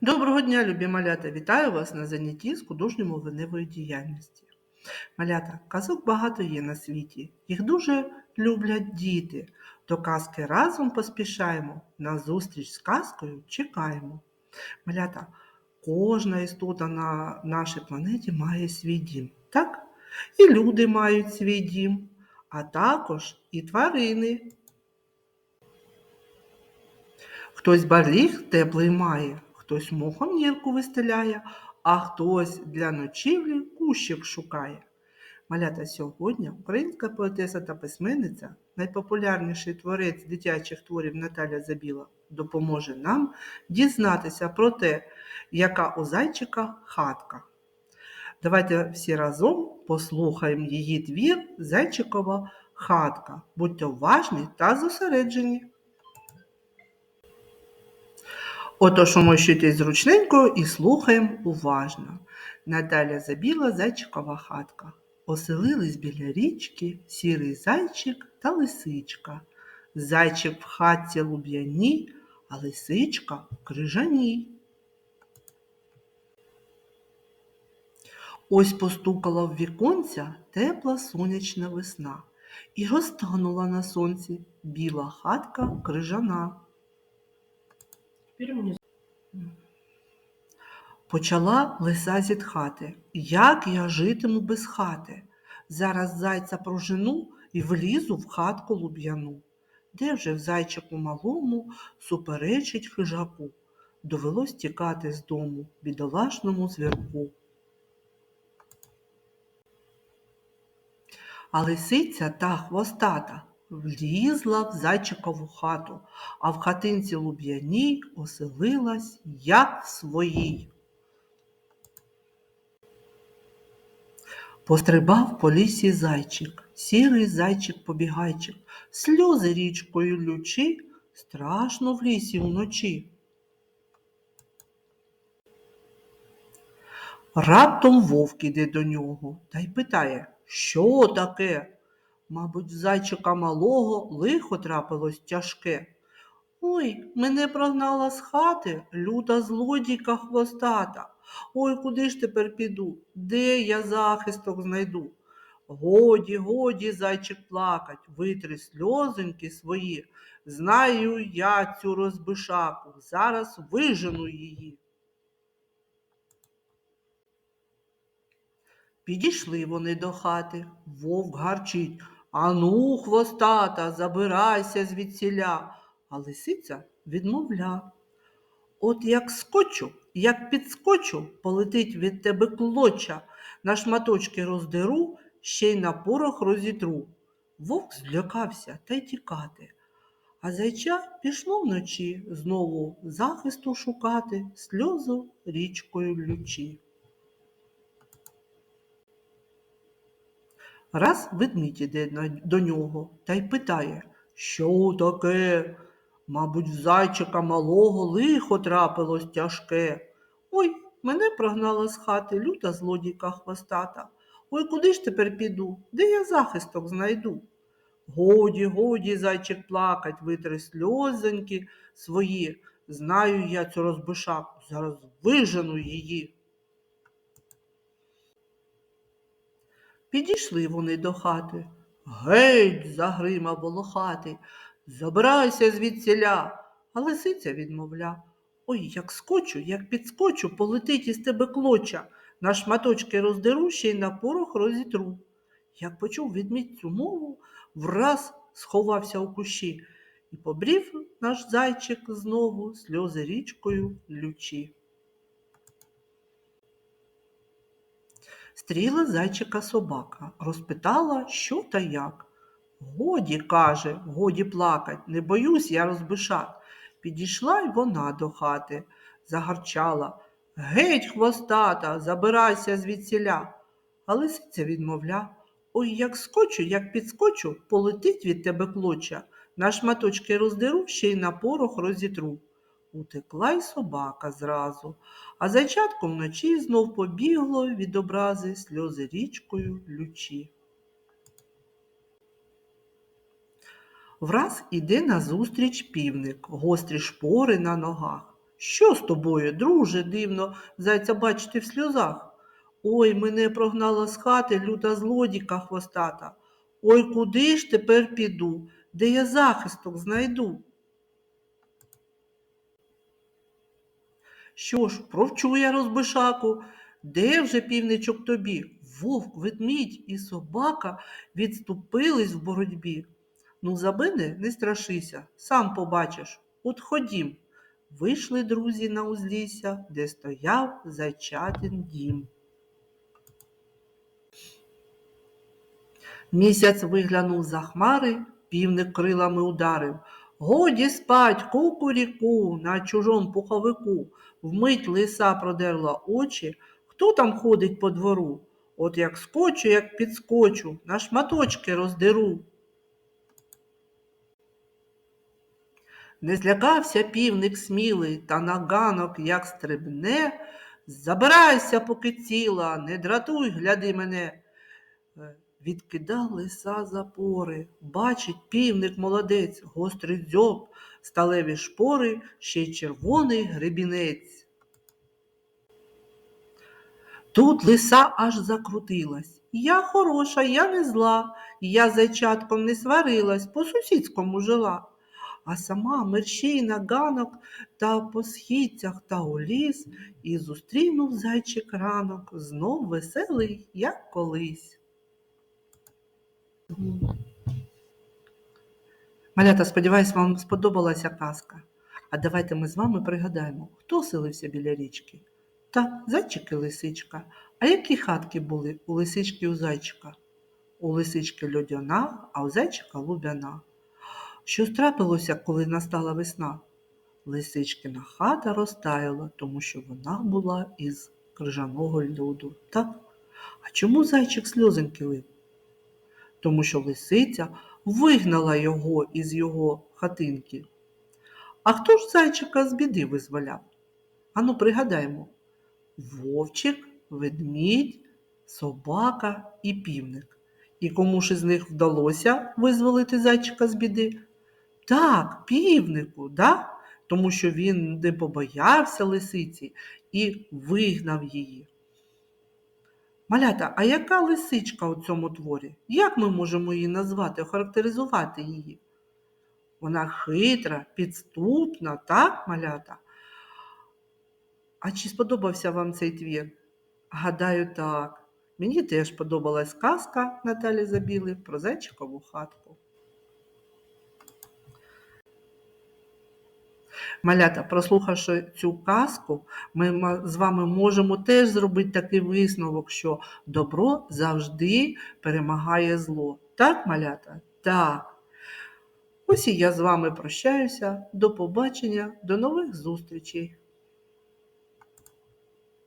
Доброго дня, любі малята! Вітаю вас на занятті з художньо-мовленевої діяльності. Малята, казок багато є на світі, їх дуже люблять діти. До казки разом поспішаємо, на зустріч з казкою чекаємо. Малята, кожна істота на нашій планеті має свій дім, так? І люди мають свій дім, а також і тварини. Хтось баліг теплий має, хтось мохом нірку вистеляє, а хтось для ночівлі кущик шукає. Малята сьогодні українська поетеса та письменниця, найпопулярніший творець дитячих творів Наталя Забіла, допоможе нам дізнатися про те, яка у зайчика хатка. Давайте всі разом послухаємо її твір Зайчикова хатка. Будьте уважні та зосереджені. Отож умощуйтесь зручненько і слухаємо уважно. Наталя забіла зайчикова хатка. Оселились біля річки сірий зайчик та лисичка. Зайчик в хатці луб'яній, а лисичка в крижаній. Ось постукала в віконця тепла сонячна весна і розтанула на сонці біла хатка крижана. Мне Почала лиса зітхати. Як я житиму без хати? Зараз зайця прожену і влізу в хатку луб'яну. Де вже в зайчику малому суперечить хижаку? Довелось тікати з дому бідолашному звірку. А лисиця та хвостата влізла в зайчикову хату, а в хатинці луб'яній оселилась, як в своїй. Пострибав по лісі зайчик, сірий зайчик-побігайчик, сльози річкою лючи, страшно в лісі вночі. Раптом вовк іде до нього та й питає, що таке? Мабуть, зайчика малого лихо трапилось тяжке. Ой, мене прогнала з хати люта злодійка хвостата. Ой, куди ж тепер піду? Де я захисток знайду? Годі, годі, зайчик плакать, витри сльозоньки свої. Знаю я цю розбишаку, зараз вижену її. Підійшли вони до хати, вовк гарчить. Ану, хвостата, забирайся звідсіля. А лисиця відмовля. От як скочу, як підскочу, полетить від тебе клоча, на шматочки роздеру, ще й на порох розітру. Вовк злякався та й тікати. А зайча пішло вночі знову захисту шукати, сльозу річкою лючі. Раз ведмідь іде до нього та й питає, що таке? Мабуть, в зайчика малого лихо трапилось тяжке. Ой, мене прогнала з хати люта злодійка хвостата. Ой, куди ж тепер піду? Де я захисток знайду? Годі, годі, зайчик плакать, витри сльозоньки свої. Знаю я цю розбишаку, зараз вижену її. Підійшли вони до хати. Геть, загримав волохатий, забирайся звідсіля. А лисиця відмовля. Ой, як скочу, як підскочу, полетить із тебе клоча, на шматочки роздеру ще й на порох розітру. Як почув відмідь цю мову, враз сховався у кущі і побрів наш зайчик знову сльози річкою лючі. Стріла зайчика собака, розпитала, що та як. Годі, каже, годі плакать, не боюсь я розбишат. Підійшла й вона до хати, загарчала. Геть, хвостата, забирайся звідсіля. А лисиця відмовля. Ой, як скочу, як підскочу, полетить від тебе клоча, на шматочки роздеру, ще й на порох розітру. Утекла й собака зразу, а зайчатко вночі знов побігло від образи сльози річкою лючі. Враз іде назустріч півник, гострі шпори на ногах. Що з тобою, друже, дивно, зайця бачити в сльозах? Ой, мене прогнала з хати люта злодіка хвостата. Ой, куди ж тепер піду, де я захисток знайду? Що ж, провчу я розбишаку, де вже півничок тобі? Вовк, ведмідь і собака відступились в боротьбі. Ну, за мене не страшися, сам побачиш. От ходім. Вийшли друзі на узлісся, де стояв зайчатин дім. Місяць виглянув за хмари, півник крилами ударив. Годі спать, кукуріку, на чужом пуховику. Вмить лиса продерла очі. Хто там ходить по двору? От як скочу, як підскочу, на шматочки роздеру. Не злякався півник смілий, та на ганок як стрибне. Забирайся, поки ціла, не дратуй, гляди мене. Відкидав лиса запори, бачить півник молодець, гострий дзьоб, сталеві шпори, ще й червоний гребінець. Тут лиса аж закрутилась. Я хороша, я не зла, я зайчатком не сварилась, по сусідському жила. А сама мерщій на ганок та по східцях та у ліс, і зустрінув зайчик ранок, знов веселий, як колись. Малята, сподіваюсь, вам сподобалася казка. А давайте ми з вами пригадаємо, хто селився біля річки. Та зайчик і лисичка. А які хатки були у лисички і у зайчика? У лисички льодяна, а у зайчика лубяна. Що трапилося, коли настала весна? Лисичкина хата розтаяла, тому що вона була із крижаного льоду. Так? А чому зайчик сльозеньки лив? Тому що лисиця вигнала його із його хатинки. А хто ж зайчика з біди визволяв? Ану, пригадаємо: вовчик, ведмідь, собака і півник. І кому ж із них вдалося визволити зайчика з біди? Так, півнику, да? тому що він не побоявся лисиці і вигнав її. Малята, а яка лисичка у цьому творі? Як ми можемо її назвати, охарактеризувати її? Вона хитра, підступна, так, малята? А чи сподобався вам цей твір? Гадаю, так. Мені теж подобалась казка Наталі Забіли про зайчикову хатку. Малята, прослухавши цю казку, ми з вами можемо теж зробити такий висновок, що добро завжди перемагає зло. Так, малята? Так. Ось і я з вами прощаюся. До побачення, до нових зустрічей.